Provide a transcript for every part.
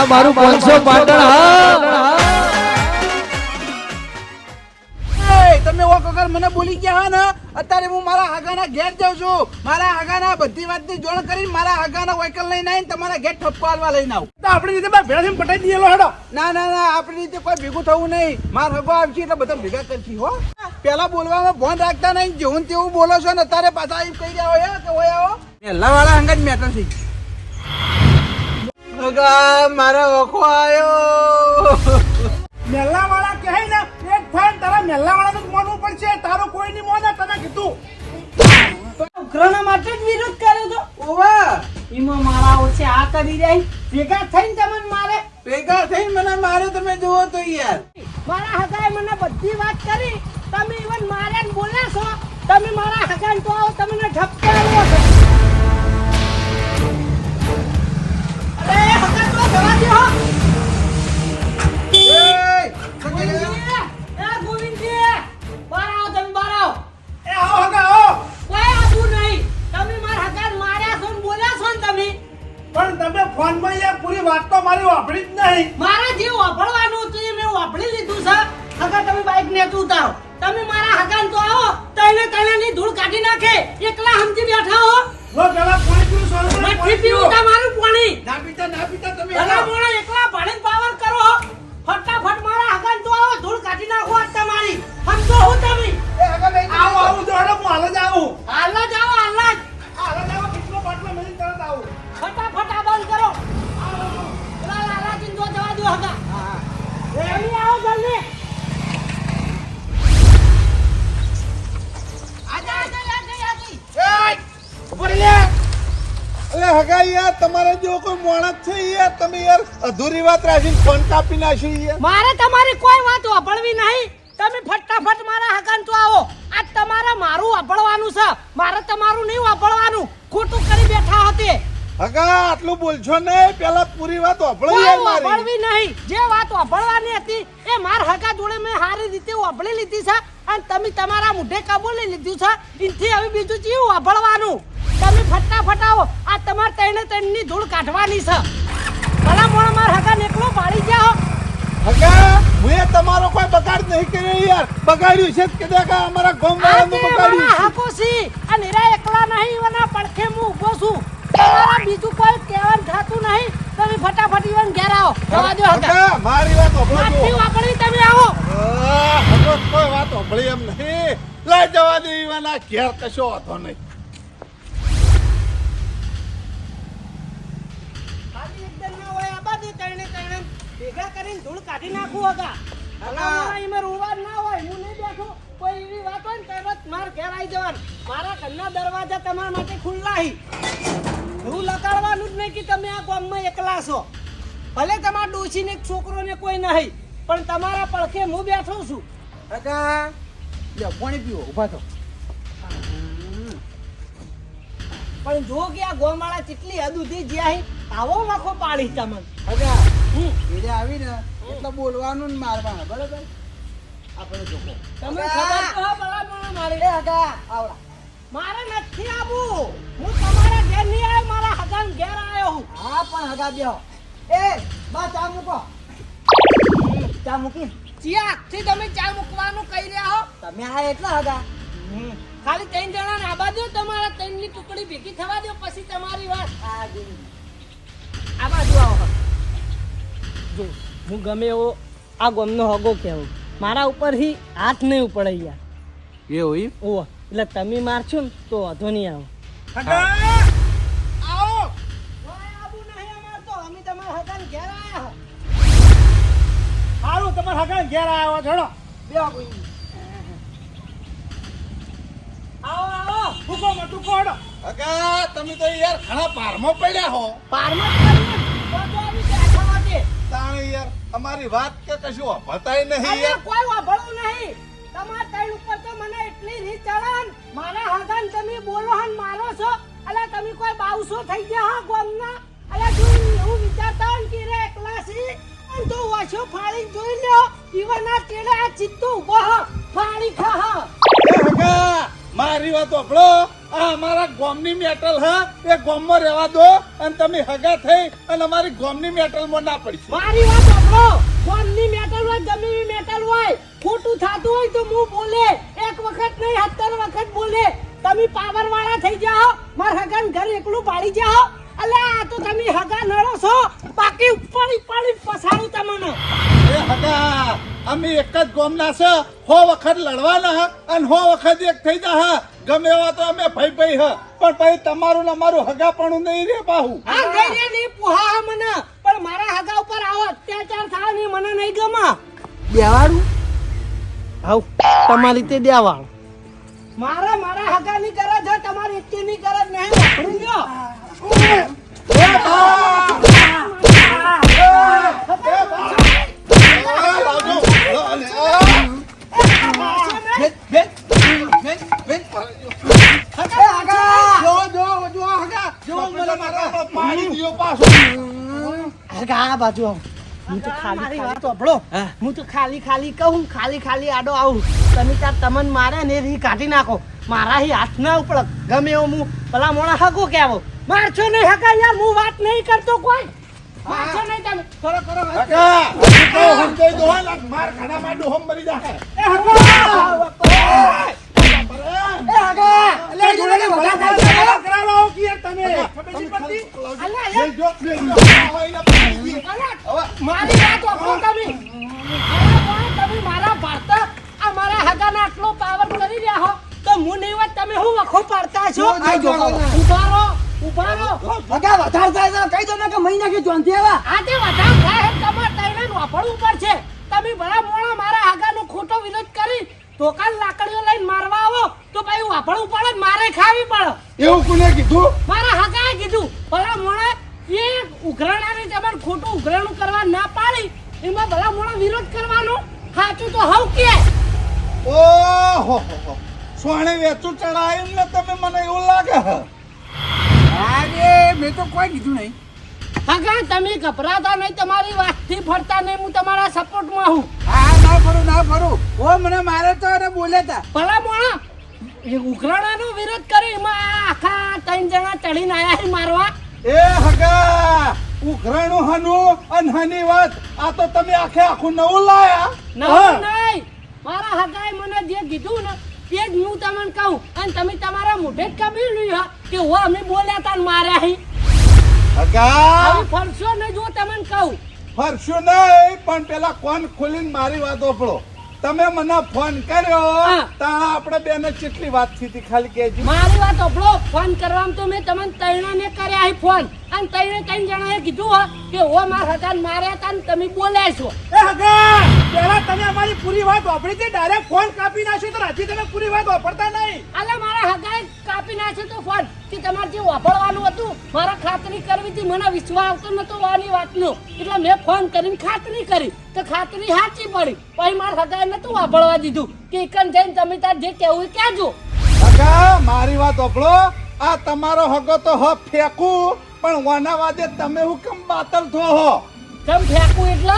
આ મારું પાંચસો પાટણ હા. તમે ઓ કગર મને બોલી ગયા હા ને અત્યારે હું મારા હાગાના ઘેર જાઉં છું. મારા હાગાના બધી વાતની જોણ કરીને મારા હાગાના વાયકલ લઈને આવીને તમારા ઘેર ઠપકો હાલવા લઈને આવું. તો આપણી રીતે બા ભેળા પટાઈ દઈએ લો હેડો. ના ના ના આપણી રીતે કોઈ ભેગું થવું નહીં. માર હગો આવશે એટલે બધા ભેગા કરશી હો. પેલા બોલવામાં ફોન રાખતા નહીં જેવું તેવું બોલો છો ને અત્યારે પાછા એમ કહી રહ્યા હોય કે હોય આવો. પહેલા વાળા હંગા જ મેટર થઈ મારો વખો આવ્યો મેલ્લા વાળા કહે ને એક થાય તારા મેલ્લા વાળાનું જ માનવું પડશે. તારું કોઈ નહીં મોને તને કીધું. ઉઘરાણા માટે જ વિરોધ કર્યો તો? ઓવા એમાં મારા ઓછે આ કરી જાય ભેગા થઈને તમને મારે. ભેગા થઈને મને મારે તમે જુઓ તો યાર. મારા હગાએ મને બધી વાત કરી. તમે ઇવન મારે બોલે બોલ્યા છો. તમે મારા હગાને તો આવો તમને ઠપકારો પણ તમે ફોનમાં યાર પૂરી વાત તો મારી વાપરી જ નહીં મારા જે વાપરવાનું એ મેં વાપરી લીધું છે હગા તમે બાઈક ને ઉતારો તમે મારા હકાન તો આવો તને તને ની ધૂળ કાઢી નાખે એકલા સમજી બેઠા હો લો પેલા પાણી પીવું સોનું નથી પીવું તમારું પાણી ના પીતા ના પીતા તમે પેલા. મોણા એકલા ભાડે પાવર કરો. ફટાફટ મારા આગળ તો આવો ધૂળ કાઢી નાખો આજ તમારી અધૂરી વાત રાખીને ફોન કાપી નાખી મારે તમારી કોઈ વાત વાપરવી નહીં. તમે ફટાફટ મારા હકાન તો આવો. આજ તમારે મારું વાપરવાનું છે. મારે તમારું નહીં વાપરવાનું. ખોટું કરી બેઠા હતી. હગા આટલું બોલશો ને પેલા પૂરી વાત વાપરો કોઈ યાર મારી. વાપરવી નહીં. જે વાત વાપરવાની હતી એ માર હકા જોડે મેં સારી રીતે વાપરી લીધી છે. અને તમે તમારા મુઢે કબૂલી લીધું છે. એથી હવે બીજું ચીવું વાપરવાનું. તમે ફટાફટ આવો. આ તમારે તેને તેની ધૂળ કાઢવાની છે. ભલા મોણ માર હકા એકલો પાડી હો હગા હું એ તમારો કોઈ બગાડ નહીં કર્યો યાર. બગાડ્યું છે કે દેખા અમારા ગામ વાળાનું આજે બગાડ્યું છે. હાકો છી અને એરા એકલા નહીં વના પડખે હું ઊભો છું. તમારા બીજું કોઈ કહેવાનું થાતું નહીં. તમે ફટાફટ ઈવન ઘેર આવો. જવા દો હગા. મારી વાત વાપરો વાપરી તમે આવો. હગો કોઈ વાત વાપરી એમ નહીં. લઈ જવા દે ઈવાના ઘેર કશો વાંધો નહીં. ભેગા કરીને ધૂળ કાઢી નાખું હતા એમાં રોવા ના હોય હું નહીં બેઠો. કોઈ એવી વાત હોય ને તરત માર ઘેર આવી જવાનું. મારા ઘરના દરવાજા તમારા માટે ખુલ્લા હી. લગાડવાનું જ નહીં કે તમે આ ગામમાં એકલા છો. ભલે તમારા ડોશીને છોકરોને કોઈ નહીં પણ તમારા પડખે હું બેઠો છું. હગા લે પાણી પીવો ઊભા થો પણ જો કે આ ગોમાળા કેટલી હદ ઉધી જ્યાં આવો વખો પાડી તમને. હગા હમ. આવી ને એટલે બોલવાનું ને મારવાનું બરાબર? આપણે જોકો તમને ખબર તો હે મારી. એ હગા આવડા. મારે નથી આવું. હું તમારા ઘેર નહીં આવ્યો મારા હગાન ઘેર આવ્યો હું. હા પણ હગા બેહો. એ બા ચા મૂકો. ચા મૂકી. ચિયાકથી તમે ચા મૂકવાનું કહી રહ્યા હો. તમે આ એટલા હગા? ખાલી ત્રણ જણાને આબા દો તમારા ત્રણની ટુકડી ભેગી થવા દો પછી તમારી વાત. આ બાજુ આવો જો હું ગમે એવો આ ગોમનો હગો કહેવું. મારા ઉપરથી હાથ નહીં ઉપડે યાર. એવું એમ? ઓહ એટલે તમે મારશો ને તો વાંધો નહીં આવે. આવો! કોઈ આબુ નહીં અમાર તો અમે તમારા હગાન ઘેર આયા સારું તમારા હગા ઘેર આવ્યા છોડો બેહો આવો આવો. ટૂંકો માં ટૂંકો હેડો. હગા તમે તો યાર ઘણા પારમાં પડ્યા હો. પારમાં જ કરીને તો તો આવી બેઠા હોતે. તાણે યાર અમારી વાત કે કશું અભતાય નહીં કોઈ વાપરવું નહીં. તમારા ત્રણ ઉપર તો મને એટલી રીત ચડે મારા હગાન તમે બોલો હન મારો છો. અલા તમે કોઈ બાવસો થઈ ગયા હા ગોમના? અલા તું એવું વિચારતા હોય કે રે એકલાસી છી. તો વાશો ફાળી જોઈ લ્યો. ઈવના તેડે આ ચિત્તો ઊભો હ. ફાળી ખા હ. મારી વાત વાપરો. આ અમારા ગોમની મેટલ હા? એ ગોમમાં રહેવા દો અને તમે હગા થઈ અને અમારી ગોમની મેટલમાં ના પડી મારી વાત સાંભળો. ગોમની મેટલ હોય જમીની મેટલ હોય, ખોટું થતું હોય તો હું બોલે. એક વખત નહીં, સત્તર વખત બોલે. તમે પાવર વાળા થઈ જાઓ, મારા હગન ઘર એકલું પાડી જાઓ. અલે આ તો તમે હગા નડો છો. બાકી ઉપાડી પાડી પસારું તમને. એ હગા અમે એક જ ગોમના છે. હો વખત લડવાના હ અને હો વખત એક થઈ જા હ. ગમે એવા તો અમે ભાઈ ભાઈ હ. પણ ભાઈ તમારું ને અમારું હગાપણું નહીં રે પાહુ. આ ગઈને નહીં પુહા મને. પણ મારા હગા ઉપર આવો. અત્યાચાર થાય ને મને નહીં ગમા. દેવાડું આવ તમારી તે દેવાળ. મારા મારા હગા ની કરે છે તમારી એકની ની કરે નહીં વાપરી બાજુ આવું હું તો ખાલી હું તો ખાલી ખાલી કહું ખાલી ખાલી આડો આવું તમે ત્યાં તમન મારે ને રી કાઢી નાખો મારા હાથ ના ઉપડક ગમે એવું હું પેલા મોણા હગો કેવો મારશો નહીં હકા યાર હું વાત નહીં કરતો કોઈ. મારશો નહીં તમે. કરો કરો હકા. તો હું સમજાઈ દો લાગ માર ખાનામાં ડોહમ મરી જાહે એટલે જોડે ભલા થાય કરાવો આવો કે યાર તમે પડતી? યાર, જો, દિયો. અલ્યા, મારી વાત ઓકો તમે. તમે મારા ભારતા આ મારા હગાના આટલો પાવર કરી રહ્યા હો. તો હું નહીં વાત તમે હું વખો પાડતા છો? જો. ઊભા રહો વધારે થાય તો કહી દો ને કે મહિના કે જોનથી આવ્યા. આ તે વધારે થાય છે તમારે તૈણે વાપરવું છે તમે ભલા મોણા મારા આગાનો ખોટો વિરોધ કરી ધોકાન લાકડીઓ લઈને મારવા આવો. તો ભાઈ વાપરવું પડે મારે ખાવી પડે. એવું કોને કીધું? મારા હગાએ કીધું ભલા મોણા એ ઉઘરાણાની તમાર ખોટું ઉઘરાણું કરવા ના પાડી. એમાં ભલા મોણા વિરોધ કરવાનો? સાચું તો હવ કે. ઓહો સોણે વેચું ચડાયું ને તમે મને એવું લાગે હ? અરે, મેં તો કોઈ કીધું નહીં. હગા તમે ગભરાતા નહીં તમારી વાતથી ફરતા નહીં હું તમારા સપોર્ટમાં હું. હા ના ફરું ના ફરું. ઓ મને મારે તો અને બોલ્યા તા ભલા મોણા ઉઘરાણાનો વિરોધ કરી એમાં આખા ત્રણ જણા ચડીને આયા છે મારવા. એ હગા ઉઘરાણું હનું અને હની વાત. આ તો તમે આખે આખું નવું લાયા. નહીં નહીં. મારા હગાએ મને જે કીધું ને તે જ હું તમને કહું. અને તમે તમારા મોઢે જ કબી લ્યો. કે હો અમે બોલ્યા તા ને માર્યા હી હગા ફરશો ને જો તમને કહું. ફરશો નહીં પણ પેલા કોન ખોલીને મારી વાત ઓપડો તમે મને ફોન કર્યો તા આપણે બેને કેટલી વાત થઈ હતી ખાલી કે મારી વાત ઓપડો ફોન કરવામાં તો મેં તમને તૈણાને કર્યા હી ફોન. અને તૈણે ત્રણ જણાએ કીધું કે હો મારા હતા ને માર્યા હતા ને તમે બોલ્યા છો. એ હગા પેલા તમે અમારી પૂરી વાત ઓપડી હતી ડાયરેક્ટ ફોન કાપી નાખ્યો તો રાજી તમે પૂરી વાત ઓપડતા નહીં. અલે મારા હગાએ કાપી નાખ્યો તો ફોન. કે તમારે જે વાપરવાનું હતું, મારા ખાતરી કરવી હતી મને વિશ્વાસ આવતો નતો આની વાતનો. એટલે મેં ફોન કરીને ખાતરી કરી. તો ખાતરી સાચી પડી. પછી મારા હગાએ નતું વાપરવા દીધું. કે એકન જઈને તમે તાર જે કહેવું એ કહેજો. હગા, મારી વાત ઓપડો આ તમારો હગો તો હ ફેંકું, પણ વાના વાદે તમે કેમ બાતલ થો હો? કેમ ફેંકું એટલે?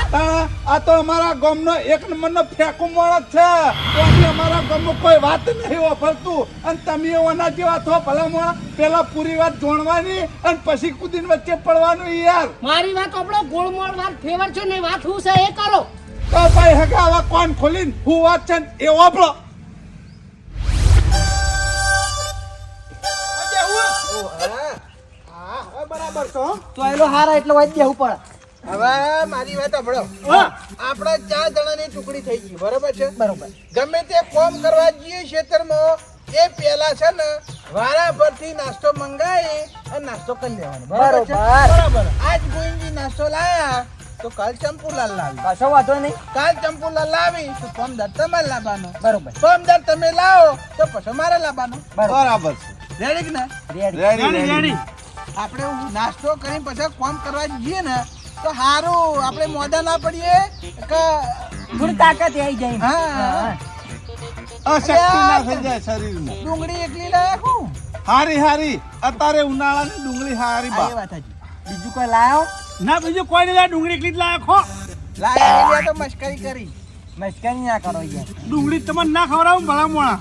આ તો અમારા ગામનો એક નંબરનો ફેંકું માણસ છે. કોઈ અમારા ગામમાં કોઈ વાત નહીં ઓફરતું અને તમે ઓના જેવા થો ભલા મોણા પેલા પૂરી વાત જોણવાની અને પછી કુદીન વચ્ચે પડવાનું યાર. મારી વાત આપણો ગોળમોળ વાત ફેવર છો ને વાત હું છે એ કરો. તો ભાઈ હગા આવા કોણ ખોલીને હું વાત છે એ વાપરો. હા બરાબર છો. તો એલો હારા એટલે વાત દેવું પડે હવે મારી વાત સાંભળો. આપણે ચાર જણાની ટુકડી થઈ ગઈ બરોબર છે? બરોબર. ગમે તે કોમ કરવા જઈએ ખેતરમાં એ પેલા છે ને વારા પરથી નાસ્તો મંગાવી અને નાસ્તો કરી લેવાનો. બરોબર છે? બરોબર. આજ ગોવિંદજી નાસ્તો લાયા તો કાલ ચંપુલાલ લાવી. પાછો વાંધો નહીં. કાલ ચંપુલાલ લાવી તો ફોર્મદાર તમારે લાવવાનો. બરોબર. ફોર્મદાર તમે લાવો તો પછી મારે લાવવાનો. બરાબર. રેડી કે ના રેડી રેડી રેડી આપણે નાસ્તો કરીને પછી કોમ કરવા જઈએ ને તો સારું આપણે મોડા ના પડીએ કે થોડી તાકાત આવી જાય. હા. અશક્તિ ના થઈ જાય શરીરમાં. ડુંગળી એકલી લાયા હારી હારી. અત્યારે ઉનાળાની ડુંગળી હારી બા. બીજું કોઈ લાયો? ના બીજું કોઈ નહીં. ડુંગળી એટલી જ લાયો ખો લાયા તો મસ્કરી કરી. મસ્કરી ના કરો યાર. ડુંગળી તમને ના ખવડાવું ભલા મોણા.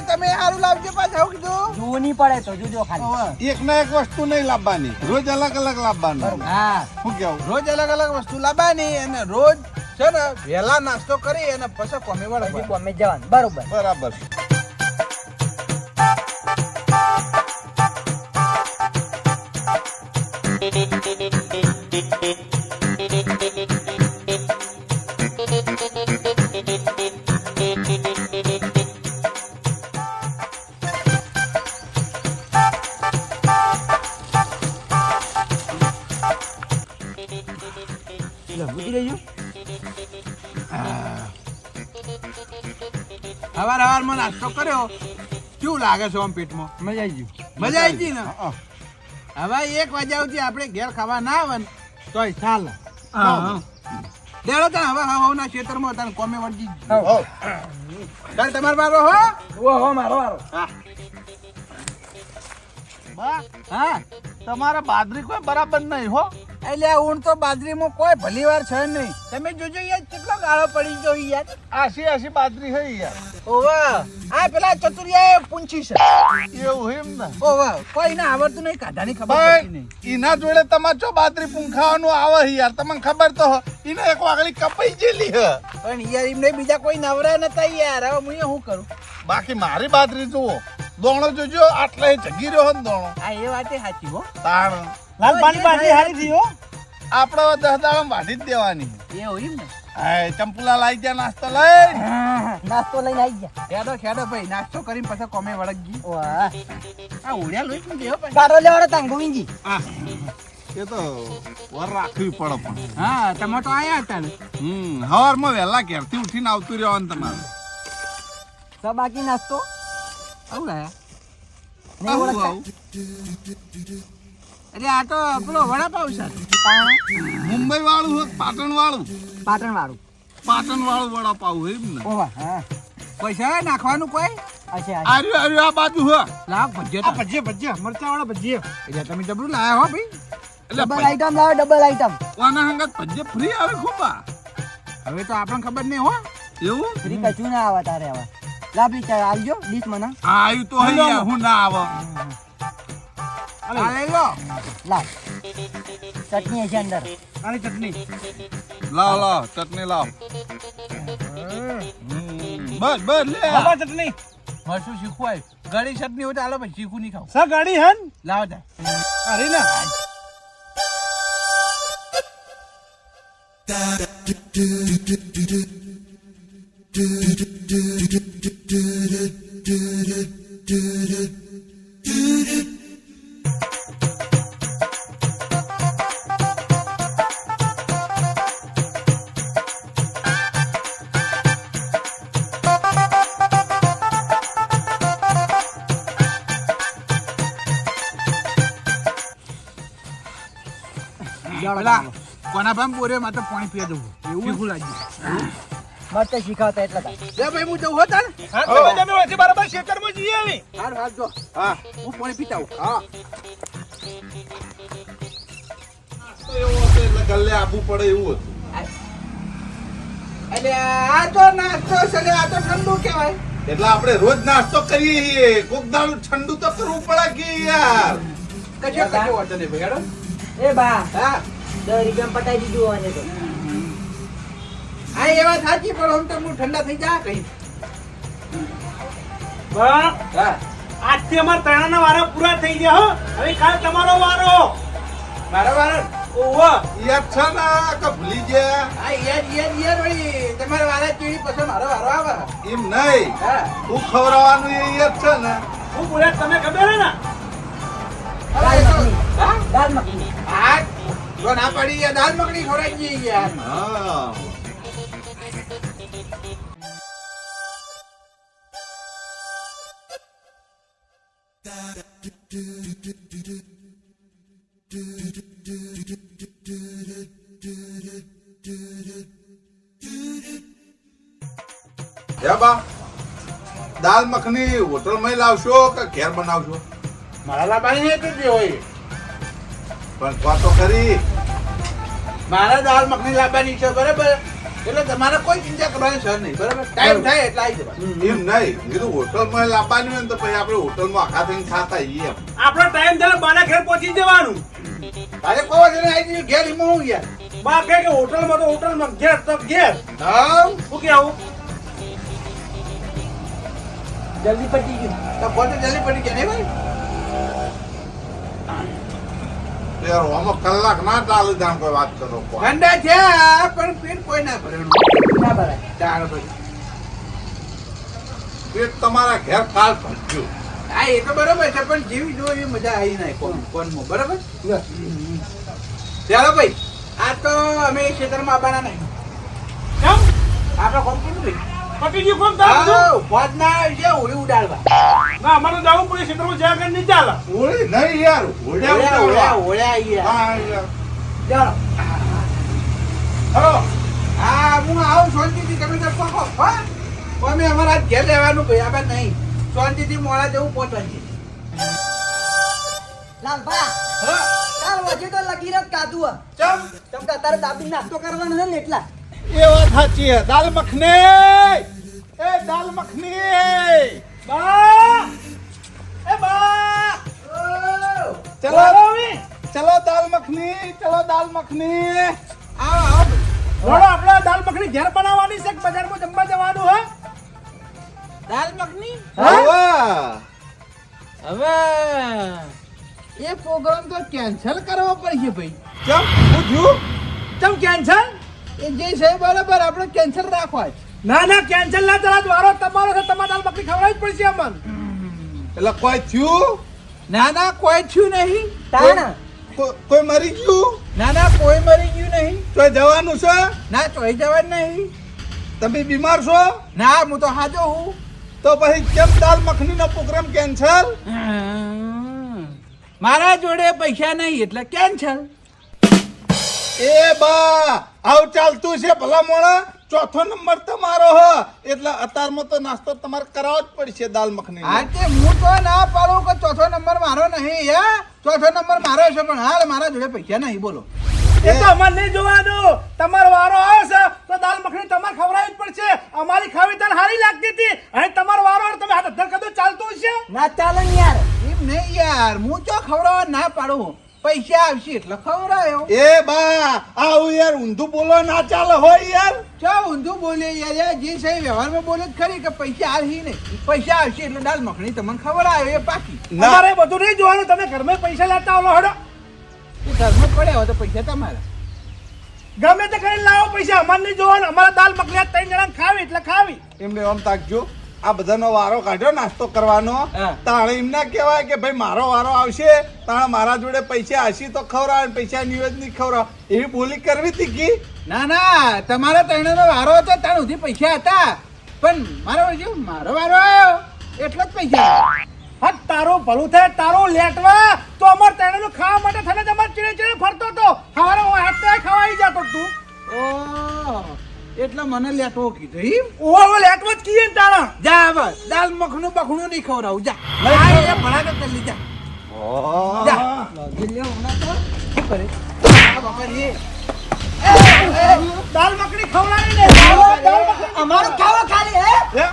એટલે તમે સારું લાવજો પાછા હું કીધું. જોવું પડે તો જોજો ખાલી. એક ના એક વસ્તુ નહીં લાવવાની રોજ અલગ અલગ લાવવાનું. હા. શું કેવું? રોજ અલગ અલગ વસ્તુ લાવવાની અને રોજ છે ને વહેલા નાસ્તો કરી અને પછી કોમે વળવા કોમે જવાનું. બરોબર. બરાબર. લાગે છે આમ પેટમાં. મજા આવી ગયું. મજા આવી ગઈ ને? હવે એક વાગ્યા સુધી આપણે ઘેર ખાવા ના આવે ને તોય ચાલે. હા દેડો તને હવે હવાના ક્ષેત્રમાં તને કોમે વળગી તારે તમારો વારો હો? ઓ હો મારો વારો. હા. તમારા બાદરી કોઈ બરાબર નહીં હો. એટલે ઊંટ તો બાજરીમાં કોઈ ભલી વાર છે નહીં. તમે જોજો યાર કેટલો ગાળો પડી ગયો યાર. આશી આશી બાજરી છે યાર. ઓવા આ પેલા ચતુરિયા પૂંછી છે. એવું એમ ને? ઓવા કોઈ ના આવડતું નહીં કાઢાની ખબર પડતી નહીં. એના જોડે તમારે જો બાદરી પૂંખાવાનું આવે યાર? તમને ખબર તો. એને એક વાગળી કપાઈ જેલી હ પણ યાર એમને બીજા કોઈ નવરા નતા યાર. હવે હું શું કરું? બાકી મારી બાદરી જુઓ. દોણો જોજો આટલે જગી રહ્યો ને દોણો. આ એ વાતે સાચી હો. તાણ. લાલ પાણી બાટલી હારી હો. આપણે દસ દાડા વાઢી જ દેવાની. એ હોય ને? હાય ચંપુલા લાવી ગયા નાસ્તો લઈ. નાસ્તો લઈને આવી ગયા. ખેડો ખેડો ભાઈ નાસ્તો કરીને પછી કોમે વળગી વાહ આ ઉડ્યા લોહી પણ દેવો પણ? ગારો લેવાડો તાંગ ગોવિંદજી. એ તો વર રાખવી પડે પણ. હા ટમેટો આયા હતા ને. હમ હવારમાં વહેલા ઘેરથી ઉઠીને આવતું રહેવાનું તમારે. સ બાકી નાસ્તો આવું આયા નહીં આવું, ઓળખતા આવું. આ તો પેલો વડાપાવ છે. મુંબઈ વાળું હોય પાટણ વાળું પાટણ વાળું પાટણ વાળું વડાપાવ હોય એમ ને. ઓવા હા. પૈસા નાખવાનું કોઈ? આર્યું આર્યું આ બાજુ હ. લાવ ભજ્યો આ ભજીયા ભજીયા મરચા વાળા ભજીયા. એટલે તમે જબરું લાયા હો ભાઈ. ડબલ આઈટમ લાવો ડબલ આઈટમ આના હંગત ફ્રી આવે ખોબા હવે તો આપણને ખબર નહીં હો. એવું? ફ્રી કચું ના આવે તારે હવે. લાભી ચાલ આવજો ડીશ મને હા આવ્યું તો હઈ યાર, હું ના આવ. આ લો લાવ. ચટણી છે અંદર. આની ચટણી. લાવ લાવ ચટણી લાવ. બસ બસ લે. બાબા ચટણી. મરસું શીખવાય હોય? ગળી ચટણી હોય તો આલો ભાઈ શીખું નહીં ખાવ. સ ગાડી હન લાવ જા. અરે ના. પેલા કોના ભામ બોરે માત્ર પાણી પીવા જવું શીખું લાગ્યું મસ્ત શીખવતા એટલે. લે ભાઈ હું જવું હો ને હા તમે તમે વચ્ચે બરાબર ખેતરમાં જઈએ આવી. હાર હાર જો. હા. હું પાણી પીતા હા. તો એવું હતું એટલે ગલ્લે આબુ પડે એવું હતું. એટલે આ તો નાસ્તો છે ને આ તો ઠંડુ કહેવાય. એટલે આપણે રોજ નાસ્તો કરીએ છીએ. કોક દાડું ઠંડુ તો કરવું પડે કે યાર? કશો કશો વાંધો નહીં ભાઈ એ બા હા. દરી રૂપિયા પટાઈ દીધું અને તો. હા એ વાત સાચી પણ આમ તો હું ઠંડા થઈ જા કઈ. આજથી અમારા તણાના વારો પૂરા થઈ ગયા હો. હવે કાલ તમારો વારો. મારો વારો? ઓવા યાદ છે ને કે ભૂલી ગયા? હા યાર યાર યાર વળી. તમારે વારા ચીડી પછી મારો વારો આવે. એમ નહીં. હા. તું ખવડાવવાનું એ છે ને. હું બોલ્યા તમે ખબર હે ને? દાલ મખની. હા? જો ના પડી યાર દાલ મખની ખવડાવી યાર. હા. બા દાલ મખની હોટલમાં લાવશો કે ઘેર બનાવશો? મારા લાબાની નહીં તો હોય. પણ તો ખરી મારા દાલ મખની લાવવાની છે બરાબર એટલે તમારે કોઈ ચિંતા કરવાની સર નહીં બરાબર? ટાઈમ થાય એટલે આવી જવા એમ નહીં. કીધું હોટલમાં લાવવાની હોય ને તો પછી આપણે હોટલમાં આખા થઈને ખાતા એમ. આપણો ટાઈમ થાય બાના ઘેર પહોંચી જવાનું. તારે કોઈ જણે આવી જઈએ ઘેર એમાં હું યાર બા કહે કે હોટલમાં તો હોટલમાં ઘેર તો ઘેર. હા? શું કેવું જલ્દી પટી ગયું તો પોતે જલ્દી પટી ગયા નહીં ભાઈ? યાર આમાં કલાક ના ચાલુ જાણ કોઈ વાત કરો. ઠંડા છે પણ પેટ કોઈ ના ભરે ના ભરે ચાલો ભાઈ. પેટ તમારા ઘેર કાલ ભરજો. હા એ તો બરોબર છે પણ જેવી જો એ મજા આવી નહીં કોણ કોનમાં બરોબર? ચાલો ભાઈ આ તો અમે ક્ષેત્રમાં આવવાના નહીં. કેમ? આપણે કોમ કીધું ભાઈ પતી ગયું કોમ તારું બધું? હા, ફોજના છે ઉડી ઉડાડવા. ના અમારે જાવું પડે ક્ષેત્રમાં જ્યાં આગળ નહીં ચાલે. હોળી નહીં યાર હોળિયા ઓળ્યા ઓળ્યા ઓળ્યા ઈ યાર. હા ચાલો. હલો. હા હું આવું શાંતિથી તમે તો પકો હા. અમે અમારા ઘેર રહેવાનું ભાઈ આપણે નહીં. શાંતિથી મોડા જવું પહોંચવાનું લાલભા હા. ચાલ વજે તો લગીરત જ હે. ચમ. ચમ કે તારે દાબી નાસ્તો કરવાનો છે ને એટલા. એ વાત સાચી હે દાલ મખની! એ દાલ મખની! બા! એ બા! ચલો ચલો દાલ મખની ચલો દાલ મખની. આ આવો રોડો આપણે દાલ મખની ઘેર બનાવવાની છે કે બજારમાં જમવા જવાનું હે? દાલ મખની? હા? હવે. એ પ્રોગ્રામ તો કેન્સલ કરવો પડશે ભાઈ. ચમ પૂછ્યું? ચમ કેન્સલ એ જે છે બરાબર આપણે કેન્સલ રાખવા ના ના કેન્સલ ના ચલા વારો તમારો છે તમારે દાલ બકરી ખવડાવી જ પડશે અમન. એટલે કોઈ થયું? ના ના કોઈ થયું નહીં. તાણ. કોઈ મરી ગયું? ના ના કોઈ મરી ગયું નહીં. તો જવાનું છે? ના ચોઈ જવાનું નહીં. તમે બીમાર છો? ના હું તો હાજો હું. તો પછી કેમ દાલ મખનીનો પ્રોગ્રામ કેન્સલ મારા જોડે પૈસા નહીં એટલે કેન્સલ એ બા આવ ચાલતું છે ભલા મોણા? ચોથો નંબર તમારો હ. એટલે અત્યારમાં તો નાસ્તો તમારે કરાવવો જ પડશે દાલ મખની હા તે હું તો ના પાડું કે ચોથો નંબર મારો નહીં હે? ચોથો નંબર મારો છે પણ હાલ મારા જોડે પૈસા નહીં બોલો. એ તો અમારે નહીં જોવાનું. તમારો વારો આવશે તો દાલ મખની તમારે ખવડાવવી જ પડશે. અમારી ખાવી તને સારી લાગતી હતી. અને તમારો વારો આવે તમે હાથ ધર કદો ચાલતું હશે. ના ચાલે યાર. એમ નહીં યાર. હું તો ખવડાવવા ના પાડું? પૈસા આવશે એટલે ખવડાયો. એ બા આવું યાર ઊંધું બોલો ના ચાલે હોય યાર. ચો ઊંધું બોલે યાર યાર જે છે એ વ્યવહારમાં બોલે ખરી કે પૈસા આવશે નહીં. પૈસા આવશે એટલે દાલ મખણી તમને ખબર આવે એ પાકી. મારે બધું નહીં જોવાનું તમે ઘરમાં પૈસા લેતા આવો હડો. ઘરમાં પડ્યા હોય તો પૈસા તમારા. ગમે તે કરીને લાવો પૈસા અમારે નહીં જોવાનું. અમારા દાલ મખણી ત્રણ જણા ખાવી એટલે ખાવી. એમને આમ તાકજો. આ બધાનો વારો કાઢ્યો નાસ્તો કરવાનો. તાણે એમ ના કહેવાય કે ભાઈ મારો વારો આવશે. તાણે મારા જોડે પૈસા હશી તો ખવડાવે પૈસા નિવેદ નહીં ખવડાવ. એવી બોલી કરવી હતી કે? ના ના તમારા ત્રણેયનો વારો હતો ત્રણ સુધી પૈસા હતા. પણ મારો મારો વારો આવ્યો એટલો જ પૈસા હા તારું ભલું થાય તારું લેટવા. તો અમારે તેનું ખાવા માટે થઈને જ અમારે ચીડે ચીડે ફરતો હતો. એટલે મને લેટવો કીધું એમ ઓવો લેટવો જ કીએ તારા જા હવે દાલ મખનું બખણું નહીં ખવડાવું. જા. એ ભણા કે લી, જા. જા. લાગી લ્યો હમણાં તો શું કરે? બાપા રે. દાલ મખની ખવડાવી ને અમારું ખાવા ખાલી હે?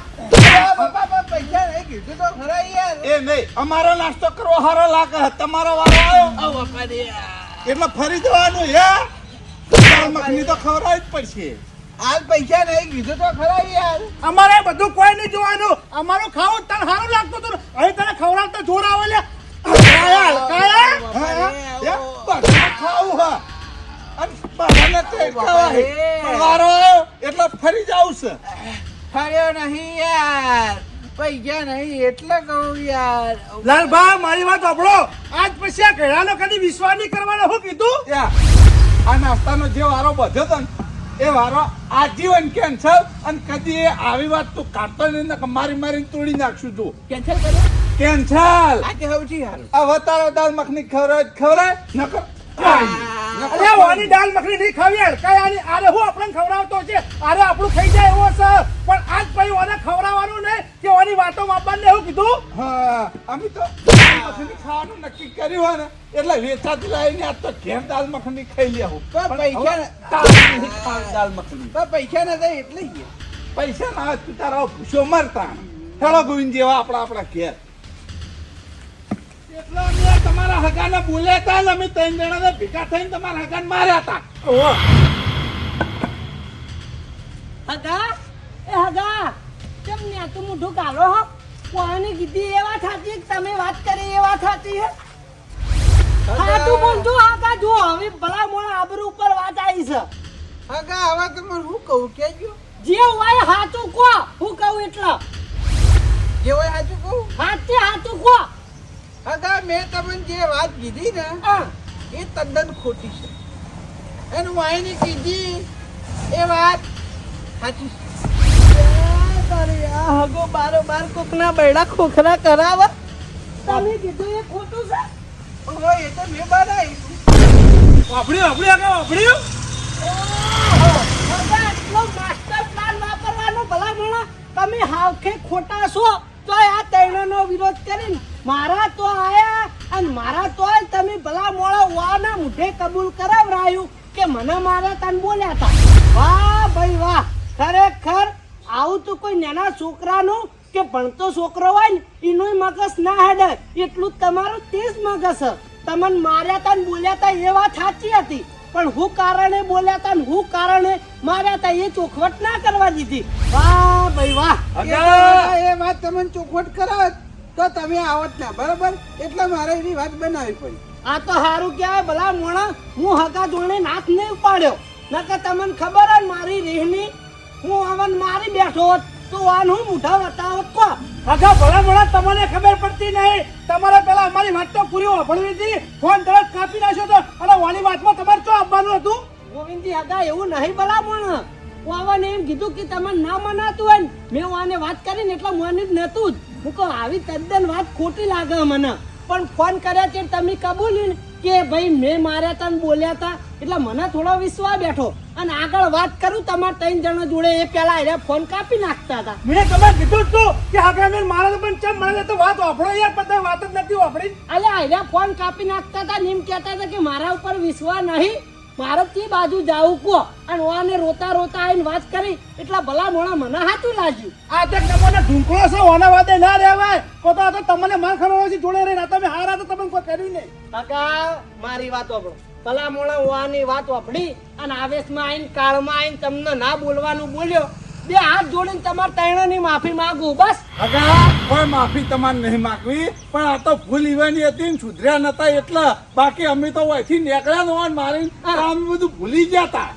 અમારો નાસ્તો કરવો હારો લાગે તમારો વારો આવ્યો? એટલે ફરી જવાનું હે? મખની તો ખવડાવી જ પડશે. હાલ પૈસા નહીં કીધું તો ખરા યાર. અમારે બધું કોઈ નહીં જોવાનું. અમારું ખાવું તને સારું લાગતું હતું હવે તને ખવડાવતા જોર આવે લે કાયા કાયા હા? ખાવું હા. એટલે ફરી જાવ છે. ફર્યો નહીં યાર. પૈસા નહીં એટલે કહું યાર. લાલભા મારી વાત સાંભળો. આજ પછી આ ઘેડાનો કદી વિશ્વાસ નહીં કરવાનો હું કીધું? આ નાસ્તાનો જે વારો બધો હતો ને એ વારો આજીવન કેન્સલ અને કદી એ આવી વાત તું કાઢતો નહીં મારી મારીને તોડી નાખશું તું. કેન્સલ કર્યો? કેન્સલ આ કે સૌથી સારું આ વતારો દાલ મખની ખવરાય ખવરાય નકર અરે વાની દાલ મખની નહીં ખાવી કઈ આની. અરે હું આપણને ખવડાવતો છે. અરે આપણું ખાઈ જાય એવો છે. પણ આજ પછી ઓને ખવડાવવાનું નહીં કે ઓની વાતો માપવાનું હું કીધું? હા અમે તો મખની ખાવાનું નક્કી કર્યું હોય ને એટલે વેચાતી લાવીને આજ તો ઘેર દાલ મખની ખાઈ લેવું પણ પૈસા દાલ મખની. પણ પૈસા ના થાય એટલે પૈસા ના હોય તું તારા ભૂસો મરતા. હેલો ગોવિંદ જેવા આપણા આપણા ઘેર. એટલો તમારા હગાને બોલ્યા હતા ને અમે ત્રણ જણાને ભેગા થઈને તમારા હગાને માર્યા હતા. હગા? એ હગા કેમ ને તું મોઢું ગાલો હો? કોઈને કીધી એ વાત સાચી તમે વાત કરી એ વાત સાચી હે? હગા. જો હવે ભલા મોણા આબરૂ ઉપર વાત આવી છે. હગા હવે તમે હું કહું? કેજો જે હોય હાચું કો હું કહું એટલે. જે હોય હાચું કહું? હાચે હાચું કો હગા મેં તમને જે વાત કીધી ને એ તદ્દન ખોટી છે. અને વાયની કીધી એ વાત સાચી છે. આ હગો બારો બાર કોકના બૈડા ખોખરા કરાવે? તમે કીધું એ ખોટું છે? પણ એ તો મેં બનાવી વાપર્યું વાપર્યું આગળ વાપર્યું? હગા આટલો માસ્ટર પ્લાન વાપરવાનો ભલા મોણા તમે હાવખે ખોટા છો. તો આ તૈણનો વિરોધ કરીને મારા તો આયા અને મારા તો તમે ભલા મોણા વાના મુઠે કબૂલ કરાવરાયું કે મને મારા તન બોલ્યા હતા વાહ ભાઈ વાહ, ખરેખર આવું તો કોઈ નાના છોકરાનું કે ભણતો છોકરો હોય ને, એનું મગજ ના હેડે. એટલું તમારું તે જ મગજ તમને માર્યા તા બોલ્યા તા એ વાત સાચી હતી. પણ હું કારણે બોલ્યા તા હું કારણે માર્યા તા એ ચોખવટ ના કરવા દીધી. વાહ ભાઈ વાહ. એ વાત તમને ચોખવટ કરાવત તો તમે આવત ના બરાબર? એટલે મારે એની વાત બનાવી પડી. આ તો સારું કહેવાય ભલા મોણા હું હગા જોડે નાથ નહીં ઉપાડ્યો. નકર તમને ખબર ને મારી રેહની હું અવન મારી બેઠો હોત. તો આન હું મુઠા વતાવત કો આગા ભલા ભલા તમને ખબર પડતી નહીં. તમારે પેલા અમારી વાત તો પૂરી વાપરવી હતી. ફોન તરત કાપી નાખ્યો તો. અને વાલી વાતમાં તમારે શું આપવાનું હતું? ગોવિંદજી આગા એવું નહીં ભલા મોણા હું આવવાને એમ કીધું કે તમને ના મનાતું હોય મેં આને વાત કરીને એટલે મને નતું જ. હું કહું, આવી તદ્દન વાત ખોટી લાગે મને. પણ ફોન કર્યા છે તમે કબૂલ્યું કે ભાઈ મેં માર્યા હતા ને બોલ્યા હતા એટલે મને થોડો વિશ્વાસ બેઠો. અને આગળ વાત કરું તમારા ત્રણ જણા જોડે એ પેલા એને ફોન કાપી નાખતા હતા. મેં તમે કીધું તું કે આગળ મેં મારે પણ ચમ મને તો વાત વાપરો યાર બધા વાત જ નથી વાપરી. અલે એને ફોન કાપી નાખતા હતા ને એમ કહેતા હતા કે મારા ઉપર વિશ્વાસ નહીં. મારે તે બાજુ જાવું કો અને ઓને રોતા રોતા આવીને વાત કરી એટલા ભલા મોણા મને હાથું લાગ્યું. આ તો તમને ઢૂંકળો છે ઓના વાદે ના રહેવાય. કો તો આ તો તમને મન ખરો છે જોડે રહીને તમે હારા તો તમે કોઈ કર્યું નહીં. કાકા મારી વાત વાપરો. ભલા મોણા ઓની વાત વાપડી અને આવેશમાં આવીને કાળમાં આવીને તમને ના બોલવાનું બોલ્યો. બે હાથ જોડીને તમારા તૈણાની માફી માંગુ બસ. અગા કોઈ માફી તમારે નહીં માંગવી પણ આ તો ભૂલ ઈવાની હતી ને સુધર્યા નતા એટલે બાકી અમે તો અહીંથી નીકળ્યા નહોન મારી અમે બધું ભૂલી ગયા તા.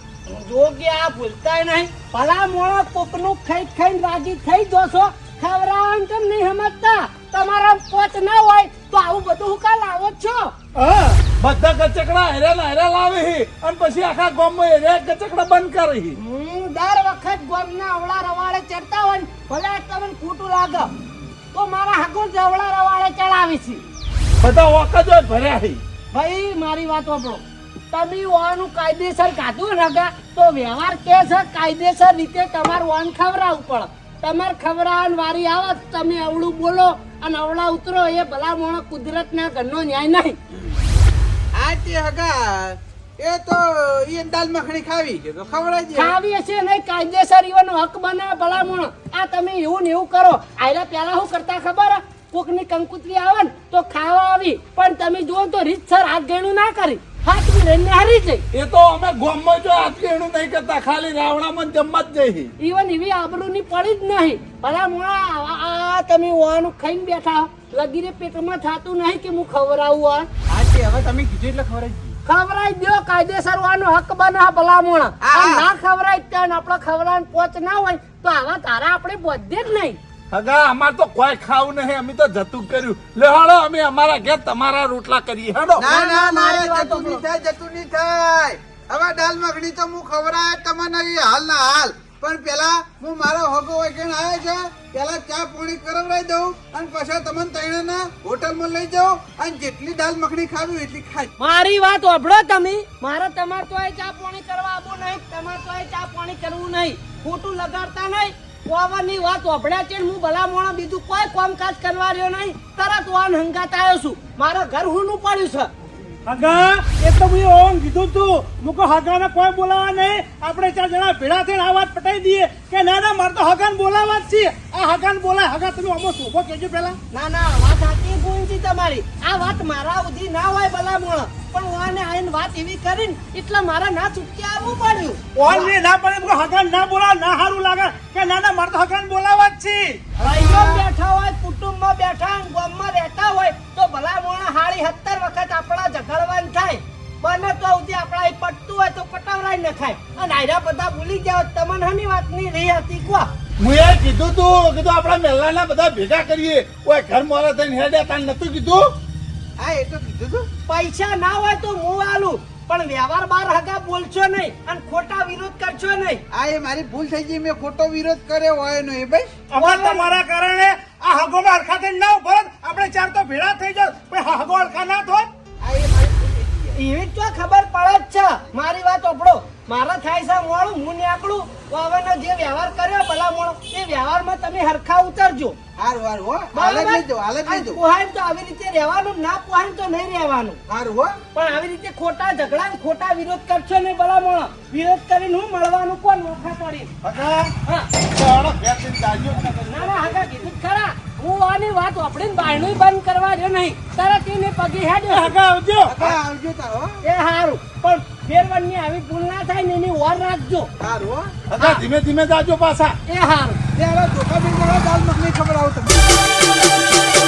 જો કે આ ભૂલતાય નહીં. ભલા મોણા કોકનું ખાઈ ખાઈને રાજી થઈ જશો. ખવરાવાનું કેમ નહીં સમજતા? તમારા પોચ ના હોય તો આવું બધું હું કાલ આવો છો? હા બધા ગચકડા હેરા હેરા લાવે અને પછી આખા ગામમાં હેરા ગચકડા બંધ કરી હું. દર વખત ગોમના અવળા રવાડે ચડતા હોય ભલે તમને ખોટું લાગે તો મારા હાકુ જ અવળા રવાડે ચડાવી છે. બધા વખત જ ભર્યા ભાઈ મારી વાત વાપરો તમે ઓનું કાયદેસર કાઢું નગા તો વ્યવહાર કે છે? કાયદેસર રીતે તમારે ઓન ખવડાવવું પડે. તમારે ખવડાવવાની વારી આવે તમે અવળું બોલો અને અવળા ઉતરો એ ભલા મોણો કુદરતના ઘરનો ન્યાય નહીં. આ તે હગા એ તો એ દાલ મખણી ખાવી છે તો ખવડાવી દે. ખાવી હશે નહીં કાયદેસર ઈવાનો હક બને ભલા મોણો આ તમે એવું ને એવું કરો. આયરા પેલા શું કરતા ખબર? હે? કોકની કંકુતરી આવે ને તો ખાવા આવી. પણ તમે જુઓ તો રીતસર હાથ ગેણું ના કરી. હાથ બી રહીને હારી જઈ. એ તો અમે ગામમાં જો આટકેણું નહીં કરતા ખાલી રાવણામાં જમવા જ ઈવન એવી આબરૂની પડી જ નહીં. ભલા આ- આ તમે ઓવાનું ખાઈને બેઠા લગીને પેટમાં થતું નહીં કે હું ખવડાવું આ? હવે તમે કીધું એટલે ખવડાવી. દો કાયદેસર વાનો હક બને ભલા મોણા. આ ના ખવડાય ત્યાં આપણે ખવડાવવાનું પોચ ના હોય તો આવા તારા આપણે બધે જ નહીં. હગા અમાર તો કોઈ ખાવું નહીં અમે તો જતું કર્યું. લે હાલો અમે અમારા ઘેર તમારા રોટલા કરીએ હેડો ના ના મારે જતું નહીં થાય જતું નહીં થાય. હવે દાલ મખણી તો હું ખવડાય તમને નહીં હાલ ના હાલ. પણ પેલા હું મારો હગો વૈકણ આવે છે પેલા ચા પાણી કરાવડાવી દઉં અને પછી તમને તૈણે હોટલમાં લઈ જાઓ અને જેટલી દાલ મખણી ખાવી એટલી ખાઈ. મારી વાત વાપરો તમે. મારે તમારે તો ચા પાણી કરવા આવવું નહીં તમારે તો ચા પાણી કરવું નહીં. ખોટું લગાડતા નહીં. ઓવાની વાત ઓભળ્યા છે હું ભલા મોણા બીજું કોઈ કામકાજ કરવા રહ્યો નહીં. તરત વાન હંગાત આવ્યો છું. મારા ઘર હું નું પડ્યું છે. હગા એ તો મેં ઓમ કીધું તું. મુકો હગાને કોઈ બોલાવા નહીં. આપણે ચાર જણા ભેળા થઈને આ વાત પટાઈ દઈએ. કે ના ના મારે તો હગાને બોલાવા જ છે આ હગાને બોલાય. હગા તમે અમો શોભો કેજો પેલા ના ના વાત સાચી ગુંજી તમારી. આ વાત મારા સુધી ના હોય ભલા મોણા. પણ ઓને આઈને વાત એવી કરીને એટલે મારા ના ચૂકી આવવું પડ્યું. ઓન ને ના પડે મુકો હગાને ના બોલા ના હારું લાગે કે ના ના મારે તો હગાને બોલાવા જ છે ભાઈઓ બેઠા હોય કુટુંબમાં બેઠા હોય, ગામમાં રહેતા હોય તો ભલા મોણા હાળી સત્તર વખત આપણા ઝઘડવાન થાય. બને તો સુધી આપણા એ પટતું હોય તો પટાવરાય નખાય અને આયરા બધા ભૂલી જાવ તમને હની વાતની રહી હતી કો હું એ કીધું તું કીધું આપણા મહેલાના બધા ભેગા કરીએ. ઓય ઘર મોરા થઈને હેડ્યા તાન નતું કીધું? હા એ તો કીધું તું. પૈસા ના હોય તો હું આલું. પણ વ્યવહાર બાર હગા બોલશો નહીં અને ખોટા વિરોધ કરશો નહીં. આ એ મારી ભૂલ થઈ ગઈ. મેં ખોટો વિરોધ કર્યો હોય નહીં ભાઈ અમાર તમારા કારણે આ હગોમાં હરખા થઈને ના ઊભો આપણે ચાર તો ભેળા થઈ જાવ. પણ હગો હરખા ના થોત આ એ મારી ભૂલ થઈ ગઈ. એવી તો ખબર પડે જ છે. મારી વાત ઓપડો મારા થાય છે મોડું હું નીકળું. હવે જે વ્યવહાર કર્યો ભલા મોડો એ વ્યવહારમાં તમે હરખા ઉતરજો. હારું હારું હો. હાલ હાલ. પોહાય તો આવી રીતે રહેવાનું ના પોહાય તો નહીં રહેવાનું. હારું હો. પણ આવી રીતે ખોટા ઝઘડા ખોટા વિરોધ કરશો નહીં ભલા મોણો વિરોધ કરીને હું મળવાનું કોણ નોખા પડી? હગા. હા. ચાલો બેસીને જાજો. ના ના આગા કીધું ખરા. હું આની વાત આપણે બાયણું બંધ કરવા જો નહીં. તરત એને પગે હેડ્યો. હગા આવજો. હા. આવજો તારો હો. એ હારું. પણ ફેરવણની આવી ભૂલ ના થાય ને એની ઓર રાખજો. હારું હો. ધીમે ધીમે જાજો પાછા. એ હારું. ત્યારે હવે ચોખા બી દાલ મખની ખબર આવું તમને.